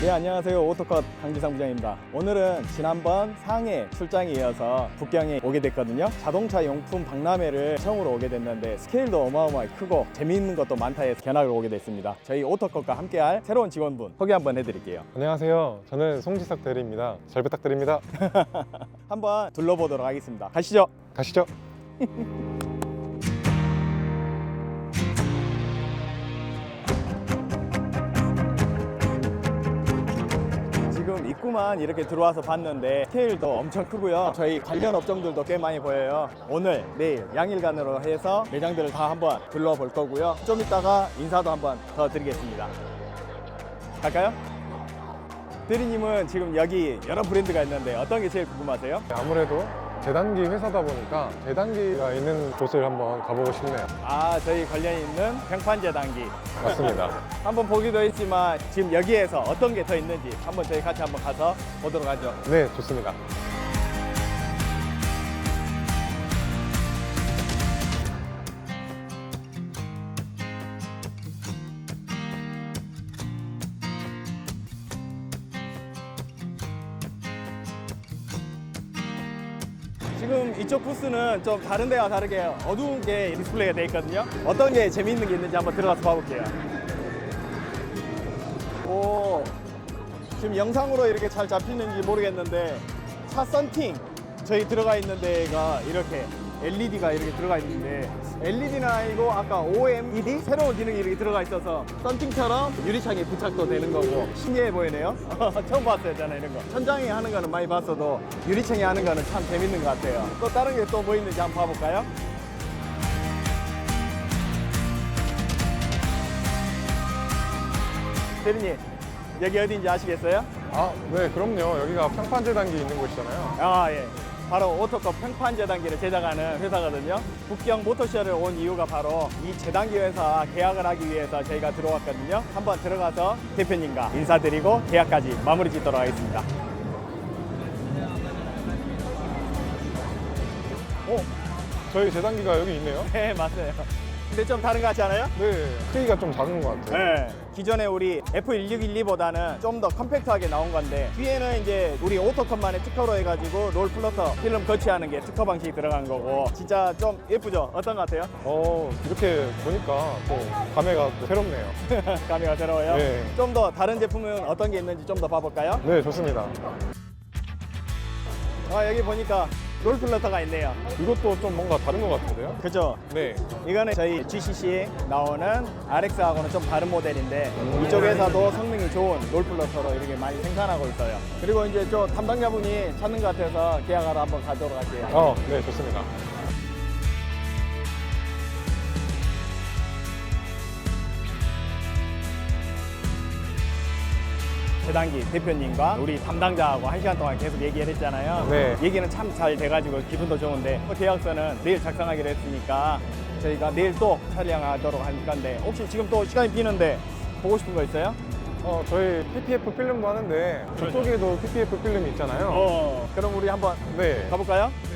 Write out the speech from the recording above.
네 안녕하세요 오토컷 강기상 부장입니다 오늘은 지난번 상해 출장에 이어서 북경에 오게 됐거든요 자동차 용품 박람회를 처음으로 오게 됐는데 스케일도 어마어마하게 크고 재미있는 것도 많다 해서 견학을 오게 됐습니다 저희 오토컷과 함께할 새로운 직원분 소개 한번 해드릴게요 안녕하세요. 저는 송지석 대리입니다. 잘 부탁드립니다. 한번 둘러보도록 하겠습니다 가시죠 가시죠. 입구만 이렇게 들어와서 봤는데 스케일도 엄청 크고요. 저희 관련 업종들도 꽤 많이 보여요. 오늘, 내일 양일간으로 해서 매장들을 다 한번 둘러볼 거고요. 좀 이따가 인사도 한번 더 드리겠습니다. 갈까요? 대리님은 지금 여기 여러 브랜드가 있는데 어떤 게 제일 궁금하세요? 아무래도 재단기 회사다 보니까 재단기가 있는 곳을 한번 가보고 싶네요. 아, 저희 관련 있는 평판제 단기. 맞습니다. 한번 보기도 했지만 지금 여기에서 어떤 게 더 있는지 한번 저희 같이 한번 가서 보도록 하죠. 네, 좋습니다. 지금 이쪽 부스는 좀 다른 데와 다르게 어두운 게 디스플레이가 돼 있거든요. 어떤 게 재미있는 게 있는지 한번 들어가서 봐볼게요. 오, 지금 영상으로 이렇게 잘 잡히는지 모르겠는데 차 썬팅 저희 들어가 있는 데가 이렇게 LED가 이렇게 들어가 있는데 LED는 아니고 아까 OMED 새로운 기능이 이렇게 들어가 있어서 썬팅처럼 유리창에 부착도 되는 거고 신기해 보이네요. 처음 봤어요 저는 이런 거. 천장에 하는 거는 많이 봤어도 유리창에 하는 거는 참 재밌는 것 같아요. 또 다른 게또뭐 있는지 한번 봐볼까요? 대리님 여기 어디인지 아시겠어요? 아, 네, 그럼요. 여기가 평판 재단기 있는 곳이잖아요. 아, 예. 바로 오토컵 평판 재단기를 제작하는 회사거든요. 북경 모터쇼를 온 이유가 바로 이 재단기 회사 계약을 하기 위해서 저희가 들어왔거든요. 한번 들어가서 대표님과 인사드리고 계약까지 마무리 짓도록 하겠습니다. 어, 저희 재단기가 여기 있네요. 네, 맞아요. 근데 좀 다른 것 같지 않아요? 네, 크기가 좀 작은 것 같아요. 네. 기존에 우리 F1612보다는 좀 더 컴팩트하게 나온 건데 뒤에는 이제 우리 오토컵만의 특허로 해가지고 롤 플러터 필름 거치하는 게 특허 방식이 들어간 거고 진짜 좀 예쁘죠? 어떤 것 같아요? 어, 이렇게 보니까 또 감회가 또 새롭네요. 감회가 새로워요. 네. 좀 더 다른 제품은 어떤 게 있는지 좀 더 봐볼까요? 네, 좋습니다. 아 여기 보니까 롤 플러터가 있네요. 이것도 좀 뭔가 다른 것 같은데요? 그죠? 네. 이거는 저희 GCC에 나오는 RX하고는 좀 다른 모델인데 이쪽 회사도 성능이 좋은 롤 플러터로 이렇게 많이 생산하고 있어요. 그리고 이제 저 담당자분이 찾는 것 같아서 계약하러 한번 가도록 할게요. 어, 네, 좋습니다. 재단기 대표님과 우리 담당자하고 한 시간 동안 계속 얘기를 했잖아요. 네. 얘기는 참 잘 돼가지고 기분도 좋은데 계약서는 내일 작성하기로 했으니까 저희가 내일 또 촬영하도록 할 건데 혹시 지금 또 시간이 비는데 보고 싶은 거 있어요? 어, 저희 PPF 필름도 하는데 저쪽에도 PPF 필름이 있잖아요. 어. 그럼 우리 한번 네. 가볼까요? 네.